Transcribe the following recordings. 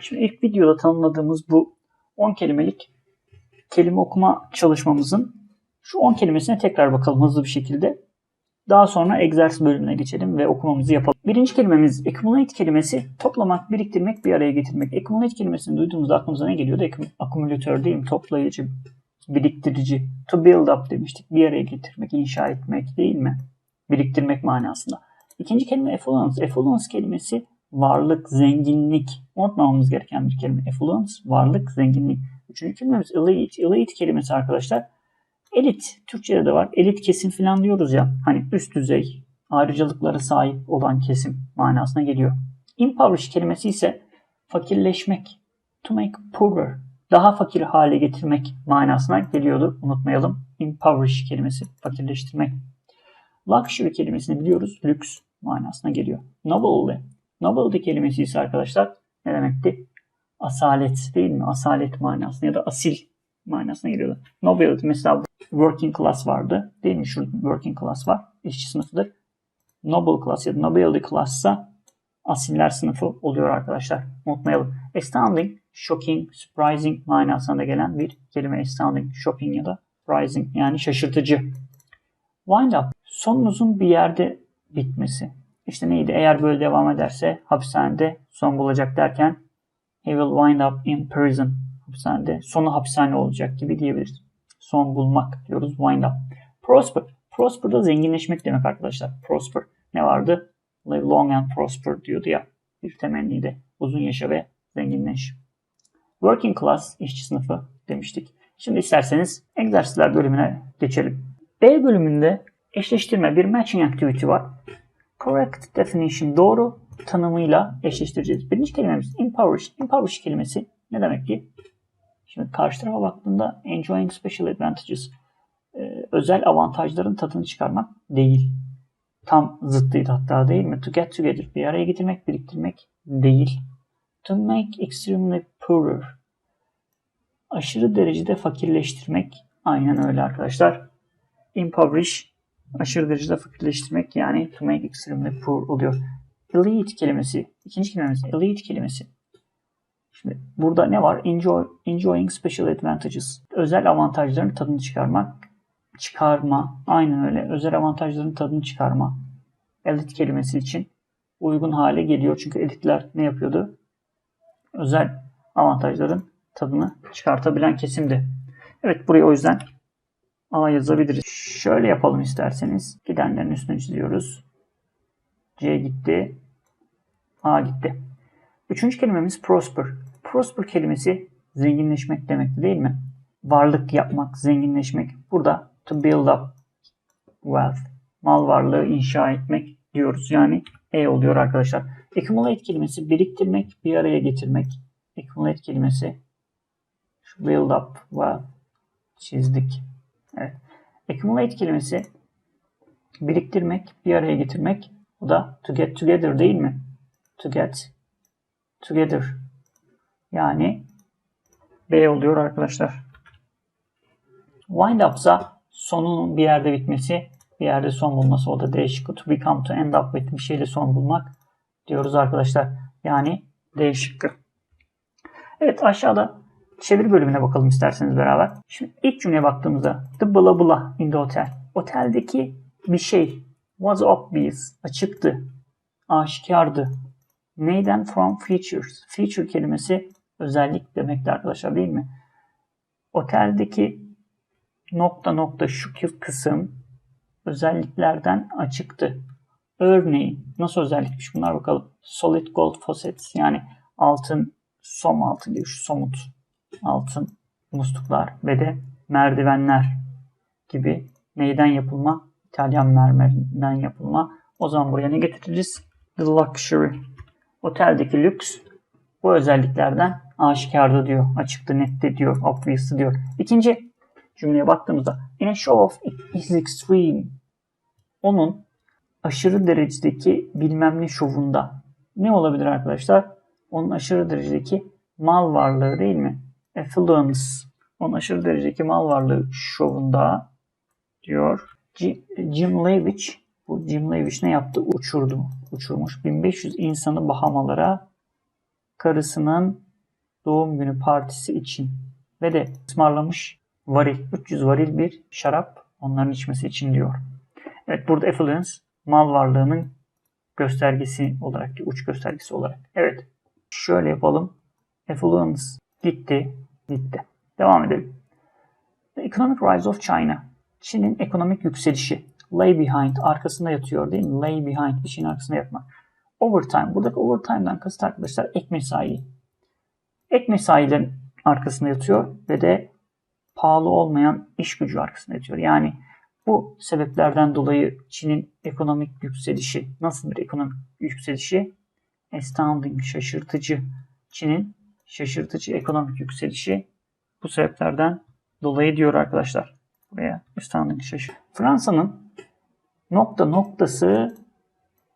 Şimdi ilk videoda tanımladığımız bu 10 kelimelik kelime okuma çalışmamızın şu 10 kelimesine tekrar bakalım hızlı bir şekilde. Daha sonra egzersiz bölümüne geçelim ve okumamızı yapalım. Birinci kelimemiz accumulate kelimesi. Toplamak, biriktirmek, bir araya getirmek. Accumulate kelimesini duyduğumuzda aklımıza ne geliyordu? Akümülatör değil mi? Toplayıcı, biriktirici. To build up demiştik. Bir araya getirmek, inşa etmek değil mi? Biriktirmek manasında. İkinci kelime effluence. Effluence kelimesi varlık, zenginlik. Unutmamamız gereken bir kelime. Effluence, varlık, zenginlik. Üçüncü kelimemiz elite. Elite kelimesi arkadaşlar. Elit, Türkçe'de de var. Elit kesim falan diyoruz ya. Hani üst düzey, ayrıcalıklara sahip olan kesim manasına geliyor. Impoverish kelimesi ise fakirleşmek. To make poorer. Daha fakir hale getirmek manasına geliyordu. Unutmayalım. Impoverish kelimesi fakirleştirmek. Luxury kelimesini biliyoruz. Lüks manasına geliyor. Novelty. Novelty kelimesi ise arkadaşlar ne demekti? Asalet değil mi? Asalet manasına ya da asil manasına geliyordu. Novelty mesela working class vardı. Değil mi? Şurada working class var. İşçi sınıfıdır. Noble class ya da nobility class ise asiller sınıfı oluyor arkadaşlar. Unutmayalım. Astounding, shocking, surprising manasına gelen bir kelime. Astounding, shocking ya da surprising yani şaşırtıcı. Wind up, sonunuzun bir yerde bitmesi. İşte neydi? Eğer böyle devam ederse hapishanede son bulacak derken he will wind up in prison. Hapishanede sonu hapishane olacak gibi diyebiliriz. Son bulmak diyoruz. Wind up. Prosper. Prosper da zenginleşmek demek arkadaşlar. Prosper. Ne vardı? Live long and prosper diyordu ya. Bir temenniydi. Uzun yaşa ve zenginleş. Working class işçi sınıfı demiştik. Şimdi isterseniz egzersizler bölümüne geçelim. B bölümünde eşleştirme bir matching activity var. Correct definition doğru tanımıyla eşleştireceğiz. Birinci kelimemiz impoverish. Impoverish kelimesi ne demek ki? Şimdi karşı tarafa baktığında enjoying special advantages e, özel avantajların tadını çıkarmak değil. Tam zıttıydı hatta değil mi? To get together bir araya getirmek, biriktirmek değil. To make extremely poorer aşırı derecede fakirleştirmek. Aynen öyle arkadaşlar. Impoverish aşırı derecede fakirleştirmek yani to make extremely poor oluyor. Elite kelimesi, ikinci kelimemiz elite kelimesi. Şimdi burada ne var? Enjoy, enjoying special advantages. Özel avantajların tadını çıkarmak. Çıkarma. Aynen öyle. Özel avantajların tadını çıkarma. Elite kelimesi için uygun hale geliyor. Çünkü elitler ne yapıyordu? Özel avantajların tadını çıkartabilen kesimdi. Evet buraya o yüzden A yazabiliriz. Şöyle yapalım isterseniz. Gidenlerin üstünü çiziyoruz. C gitti. A gitti. Üçüncü kelimemiz prosper. Prosper kelimesi zenginleşmek demek değil mi? Varlık yapmak, zenginleşmek. Burada to build up wealth. Mal varlığı inşa etmek diyoruz. Yani E oluyor arkadaşlar. Accumulate kelimesi biriktirmek, bir araya getirmek. Accumulate kelimesi şu build up wealth çizdik. Evet. Accumulate kelimesi biriktirmek, bir araya getirmek. Bu da to get together değil mi? To get together. Yani B oluyor arkadaşlar. Wind up ise sonunun bir yerde bitmesi, bir yerde son bulması. O da D şıkkı. To become, to end up with bir şeyle son bulmak diyoruz arkadaşlar. Yani D şıkkı. Evet aşağıda çeviri bölümüne bakalım isterseniz beraber. Şimdi ilk cümleye baktığımızda the blah blah in the hotel. Oteldeki bir şey was obvious, açıktı, aşikardı. Neyden? From features. Feature kelimesi özellik demekti arkadaşlar değil mi? Oteldeki nokta nokta şu kısım özelliklerden açıktı. Örneğin nasıl özellikmiş bunlar bakalım. Solid gold faucets yani altın som altın gibi şu somut altın musluklar ve de merdivenler gibi neyden yapılma? İtalyan mermerinden yapılma. O zaman buraya ne getiririz? The luxury. Oteldeki lüks bu özelliklerden aşikardı diyor. Açıktı, netti diyor. Obvious'ı diyor. İkinci cümleye baktığımızda in a show of his extreme onun aşırı derecedeki bilmem ne şovunda ne olabilir arkadaşlar? Onun aşırı derecedeki mal varlığı değil mi? Affluence. Onun aşırı derecedeki mal varlığı şovunda diyor. Jim Levitch bu Jim Levitch ne yaptı? Uçurdu. Uçurmuş. 1500 insanı Bahamalara karısının doğum günü partisi için ve de ısmarlamış varil, 300 varil bir şarap onların içmesi için diyor. Evet burada affluence mal varlığının göstergesi olarak, uç göstergesi olarak. Evet. Şöyle yapalım. Affluence gitti. Gitti. Devam edelim. The economic rise of China. Çin'in ekonomik yükselişi. Lay behind arkasında yatıyor değil mi? Lay behind bir şeyin arkasında yatmak. Overtime. Buradaki overtime'dan kasıt arkadaşlar ek mesai. Ek mesailerin arkasında yatıyor ve de pahalı olmayan iş gücü arkasında yatıyor. Yani bu sebeplerden dolayı Çin'in ekonomik yükselişi nasıl bir ekonomik yükselişi? Astounding, şaşırtıcı. Çin'in şaşırtıcı ekonomik yükselişi bu sebeplerden dolayı diyor arkadaşlar. Buraya astounding şaşır. Fransa'nın nokta noktası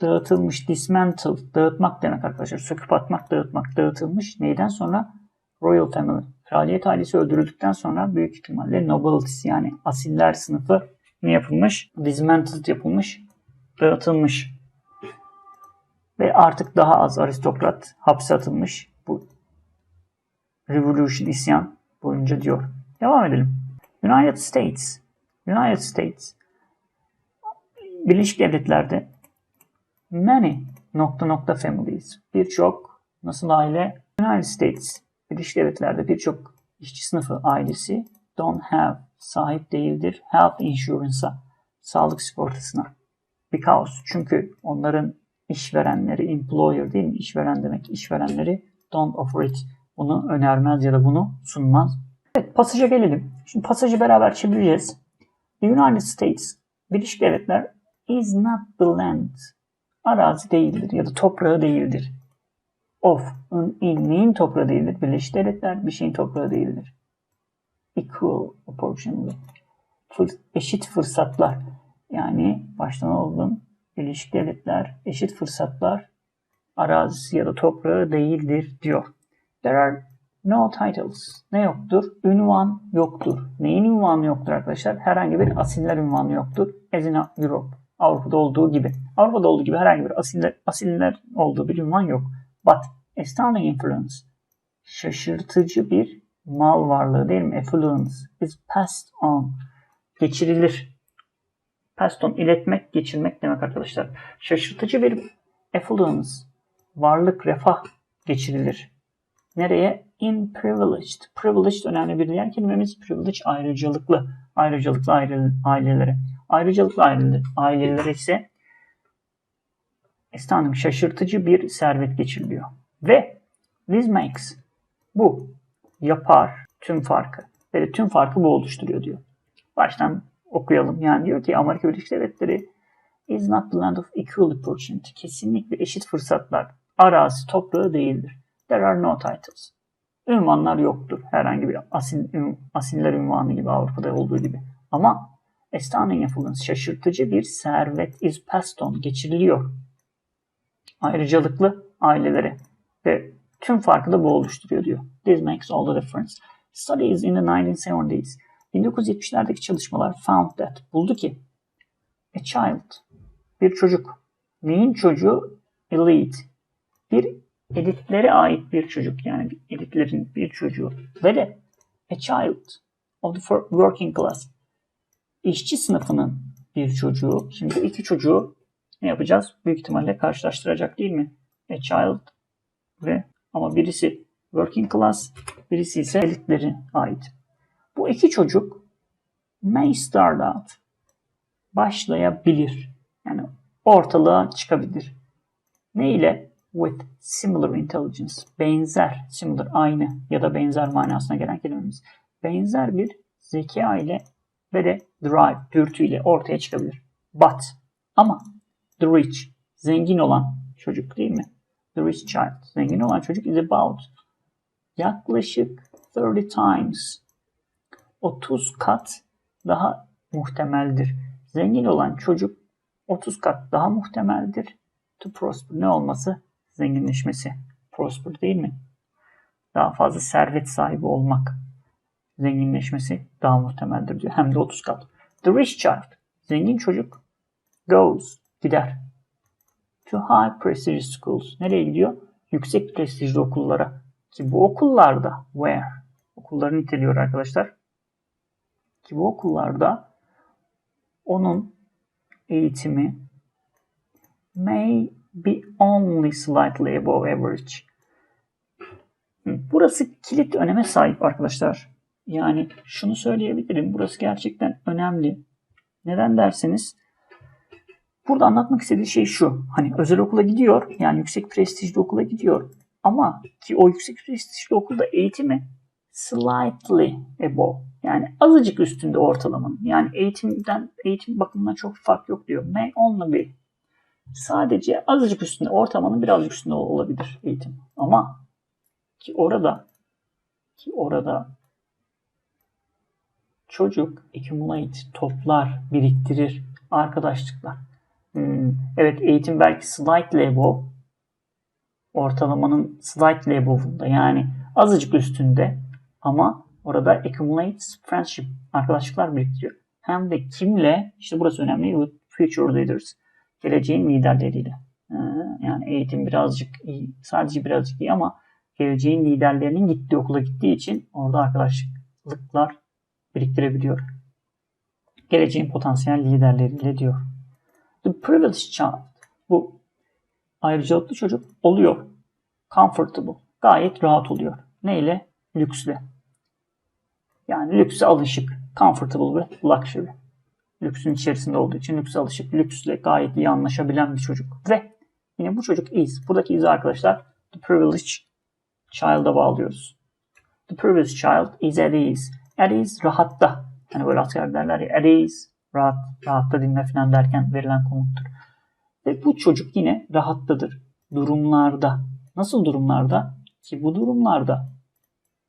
dağıtılmış, dismantle, dağıtmak demek arkadaşlar. Söküp atmak, dağıtmak, dağıtılmış. Neyden sonra? Royal Family. Kraliyet ailesi öldürüldükten sonra büyük ihtimalle nobilities yani asiller sınıfı ne yapılmış? Dismantled yapılmış, dağıtılmış. Ve artık daha az aristokrat hapse atılmış. Bu Revolution isyan boyunca diyor. Devam edelim. United States. United States. Birleşik Devletler'de many nokta nokta families. Birçok nasıl aile? United States. Birleşik Devletler'de birçok işçi sınıfı ailesi don't have sahip değildir health insurance'a sağlık sigortasına. Because çünkü onların işverenleri employer değil mi? İşveren demek. İşverenleri don't offer it. Bunu önermez ya da bunu sunmaz. Evet pasaja gelelim. Şimdi pasajı beraber çevireceğiz. The United States Birleşik Devletler is not the land. Arazi değildir ya da toprağı değildir. Of, in neyin toprağı değildir? Birleşik Devletler bir şeyin toprağı değildir. Equal opportunity. Eşit fırsatlar. Yani baştan oldum. Birleşik Devletler eşit fırsatlar arazisi ya da toprağı değildir diyor. There are no titles. Ne yoktur? Ünvan yoktur. Neyin ünvanı yoktur arkadaşlar? Herhangi bir asiller ünvanı yoktur. As in Europe. Avrupa'da olduğu gibi. Avrupa'da olduğu gibi herhangi bir asiller, asiller olduğu bir ünvan yok. But astounding influence. Şaşırtıcı bir mal varlığı değil mi? Affluence is passed on. Geçirilir. Passed on iletmek, geçirmek demek arkadaşlar. Şaşırtıcı bir affluence. Varlık, refah geçirilir. Nereye? In privileged. Privileged önemli bir diğer kelimemiz privilege ayrıcalıklı. Ayrıcalıklı aile, ailelere. Ayrıcalıklı aile, ailelere ise Estanım şaşırtıcı bir servet geçiriliyor. Ve this makes bu yapar tüm farkı. Ve tüm farkı bu oluşturuyor diyor. Baştan okuyalım. Yani diyor ki Amerika Birleşik Devletleri is not the land of equal opportunity. Kesinlikle eşit fırsatlar. Arazi toprağı değildir. There are no titles. Ünvanlar yoktur. Herhangi bir asil, asiller ünvanı gibi Avrupa'da olduğu gibi. Ama astounding influence şaşırtıcı bir servet is passed on geçiriliyor. Ayrıcalıklı ailelere ve tüm farkı da bu oluşturuyor diyor. This makes all the difference. Studies in the 1970s 1970'lerdeki çalışmalar found that buldu ki a child bir çocuk neyin çocuğu elite bir elitlere ait bir çocuk yani elitlerin bir çocuğu ve de a child of the working class işçi sınıfının bir çocuğu. Şimdi iki çocuğu ne yapacağız? Büyük ihtimalle karşılaştıracak değil mi? A child ve ama birisi working class, birisi ise elitlere ait. Bu iki çocuk may start out başlayabilir. Yani ortalığa çıkabilir. Ne ile? With similar intelligence. Benzer, similar, aynı ya da benzer manasına gelen kelimemiz. Benzer bir zeka ile ve de drive, dürtü ile ortaya çıkabilir. But, ama the rich, zengin olan çocuk değil mi? The rich child, zengin olan çocuk is about yaklaşık 30 times 30 kat daha muhtemeldir. Zengin olan çocuk 30 kat daha muhtemeldir. To prosper ne olması? Zenginleşmesi. Prosper değil mi? Daha fazla servet sahibi olmak. Zenginleşmesi daha muhtemeldir diyor. Hem de 30 kat. The rich child. Zengin çocuk goes. Gider. To high prestigious schools. Nereye gidiyor? Yüksek prestijli okullara. ki bu okullarda where okulları niteliyor arkadaşlar. Ki bu okullarda onun eğitimi may be only slightly above average. Burası kilit öneme sahip arkadaşlar. Yani şunu söyleyebilirim. Burası gerçekten önemli. Neden derseniz burada anlatmak istediği şey şu. Hani özel okula gidiyor. Yani yüksek prestijli okula gidiyor. Ama ki o yüksek prestijli okulda eğitimi slightly above. Yani azıcık üstünde ortalamanın. Yani eğitimden eğitim bakımından çok fark yok diyor. May only be. Sadece azıcık üstünde ortalamanın birazcık üstünde olabilir eğitim. Ama ki orada ki orada çocuk accumulate, toplar, biriktirir, arkadaşlıklar. Hmm, evet eğitim belki slightly above, ortalamanın slightly above'unda yani azıcık üstünde ama orada accumulates friendship, arkadaşlıklar biriktiriyor. Hem de kimle, işte burası önemli, with future leaders, geleceğin liderleriyle. Ee, yani eğitim birazcık iyi, sadece birazcık iyi ama geleceğin liderlerinin gittiği okula gittiği için orada arkadaşlıklar biriktirebiliyor. Geleceğin potansiyel liderleriyle diyor. The privileged child. Bu ayrıcalıklı çocuk oluyor. Comfortable. Gayet rahat oluyor. Neyle? Lüksle. Yani lükse alışık. Comfortable ve luxury. Lüksün içerisinde olduğu için lükse alışık. Lüksle gayet iyi anlaşabilen bir çocuk. Ve yine bu çocuk is. Buradaki is arkadaşlar the privileged child'a bağlıyoruz. The privileged child is at ease. At ease rahatta. Hani böyle asker derler ya at ease rahat, rahatta dinle falan derken verilen komuttur. Ve bu çocuk yine rahattadır. Durumlarda. Nasıl durumlarda? Ki bu durumlarda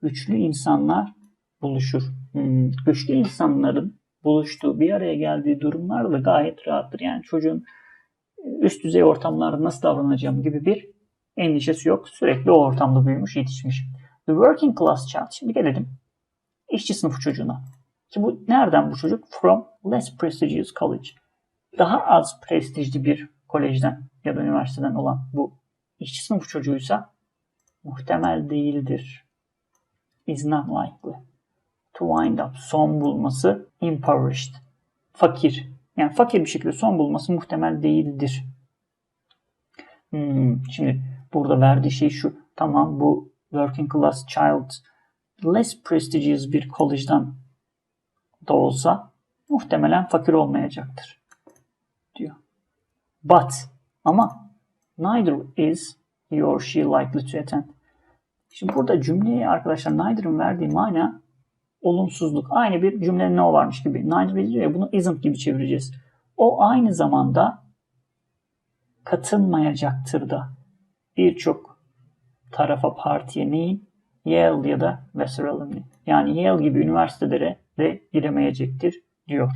güçlü insanlar buluşur. Hmm, güçlü insanların buluştuğu, bir araya geldiği durumlarda gayet rahattır. Yani çocuğun üst düzey ortamlarda nasıl davranacağım gibi bir endişesi yok. Sürekli o ortamda büyümüş, yetişmiş. The working class child. Şimdi gelelim işçi sınıfı çocuğuna. Ki bu nereden bu çocuk? From less prestigious college. Daha az prestijli bir kolejden ya da üniversiteden olan bu işçi sınıfı çocuğuysa muhtemel değildir. Is not likely. To wind up. Son bulması impoverished. Fakir. Yani fakir bir şekilde son bulması muhtemel değildir. Hmm, şimdi burada verdiği şey şu. Tamam bu working class child less prestigious bir college'dan da olsa muhtemelen fakir olmayacaktır. Diyor. But ama neither is he or she likely to attend. Şimdi burada cümleyi arkadaşlar neither'ın verdiği mana olumsuzluk. Aynı bir cümlenin ne o varmış gibi. Neither diyor ya bunu isn't gibi çevireceğiz. O aynı zamanda katılmayacaktır da birçok tarafa partiye neyin? Yale ya da alumni. Yani Yale gibi üniversitelere de giremeyecektir diyor.